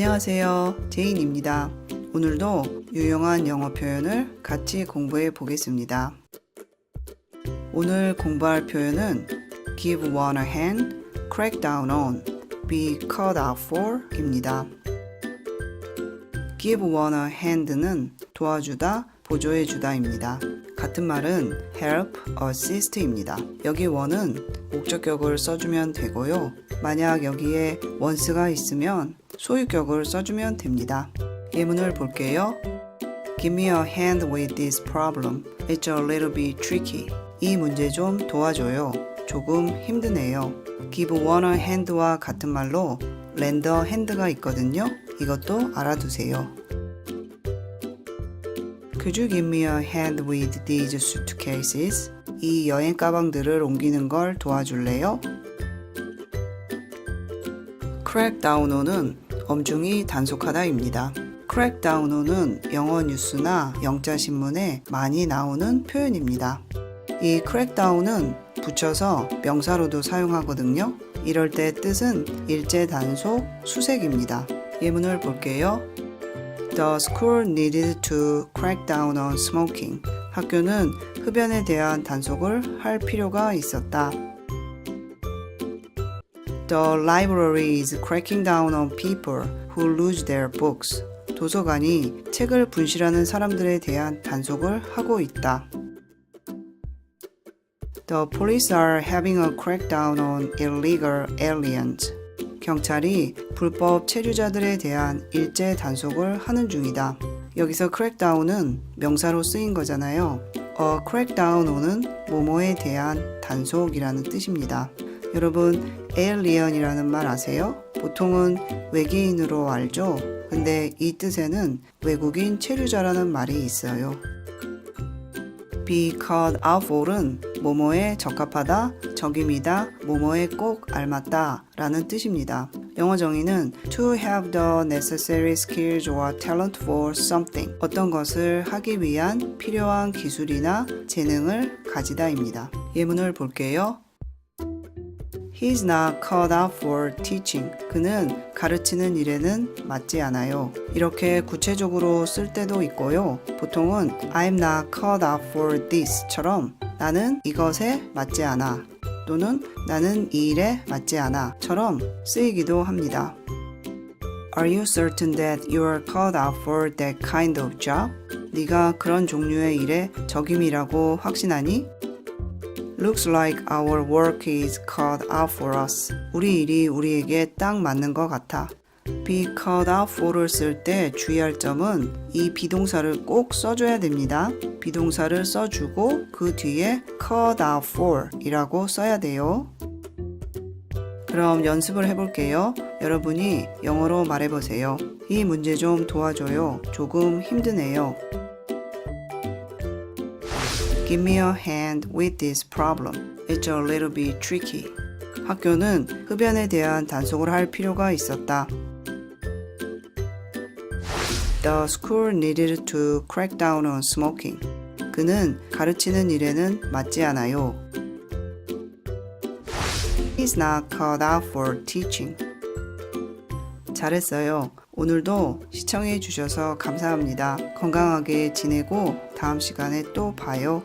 안녕하세요. 제인입니다. 오늘도 유용한 영어 표현을 같이 공부해 보겠습니다. 오늘 공부할 표현은 give one a hand, crack down on, be called out for 입니다. give one a hand는 도와주다, 보조해 주다입니다. 같은 말은 help, assist입니다. 여기 one은 목적격을 써주면 되고요. 만약 여기에 once가 있으면 소유격을 써주면 됩니다. 예문을 볼게요. Give me a hand with this problem. It's a little bit tricky. 이 문제 좀 도와줘요. 조금 힘드네요. give one a hand와 같은 말로 a hand가 있거든요. 이것도 알아두세요. Could you give me a hand with these suitcases? 이 여행 가방들을 옮기는 걸 도와줄래요? crackdown어는 엄중히 단속하다입니다. crackdown어는 영어 뉴스나 영자 신문에 많이 나오는 표현입니다. 이 crackdown은 붙여서 명사로도 사용하거든요. 이럴 때 뜻은 일제 단속, 수색입니다. 예문을 볼게요. The school needed to crack down on smoking. 학교는 흡연에 대한 단속을 할 필요가 있었다. The library is cracking down on people who lose their books. 도서관이 책을 분실하는 사람들에 대한 단속을 하고 있다. The police are having a crackdown on illegal aliens. 경찰이 불법 체류자들에 대한 일제 단속을 하는 중이다. 여기서 crackdown은 명사로 쓰인 거잖아요. 어, crackdown은 뭐뭐에 대한 단속이라는 뜻입니다. 여러분, alien이라는 말 아세요? 보통은 외계인으로 알죠? 근데 이 뜻에는 외국인 체류자라는 말이 있어요. be called out for은 뭐뭐에 적합하다, 적임이다, 뭐뭐에 꼭 알맞다 라는 뜻입니다. 영어 정의는 to have the necessary skills or talent for something 어떤 것을 하기 위한 필요한 기술이나 재능을 가지다입니다. 예문을 볼게요. He's not called out for teaching. 그는 가르치는 일에는 맞지 않아요. 이렇게 구체적으로 쓸 때도 있고요. 보통은 I'm not called out for this처럼 나는 이것에 맞지 않아. 또는 나는 이 일에 맞지 않아처럼 쓰이기도 합니다. Are you certain that you are called out for that kind of job? 네가 그런 종류의 일에 적임이라고 확신하니? Looks like our work is called out for us. 우리 일이 우리에게 딱 맞는 것 같아. be called out for를 쓸 때 주의할 점은 이 비동사를 꼭 써줘야 됩니다. 비동사를 써주고 그 뒤에 called out for 이라고 써야 돼요. 그럼 연습을 해볼게요. 여러분이 영어로 말해보세요. 이 문제 좀 도와줘요. 조금 힘드네요. Give me a hand with this problem. It's a little bit tricky. 학교는 흡연에 대한 단속을 할 필요가 있었다. The school needed to crack down on smoking. 그는 가르치는 일에는 맞지 않아요. He's not called out for teaching. 잘했어요. 오늘도 시청해 주셔서 감사합니다. 건강하게 지내고 다음 시간에 또 봐요.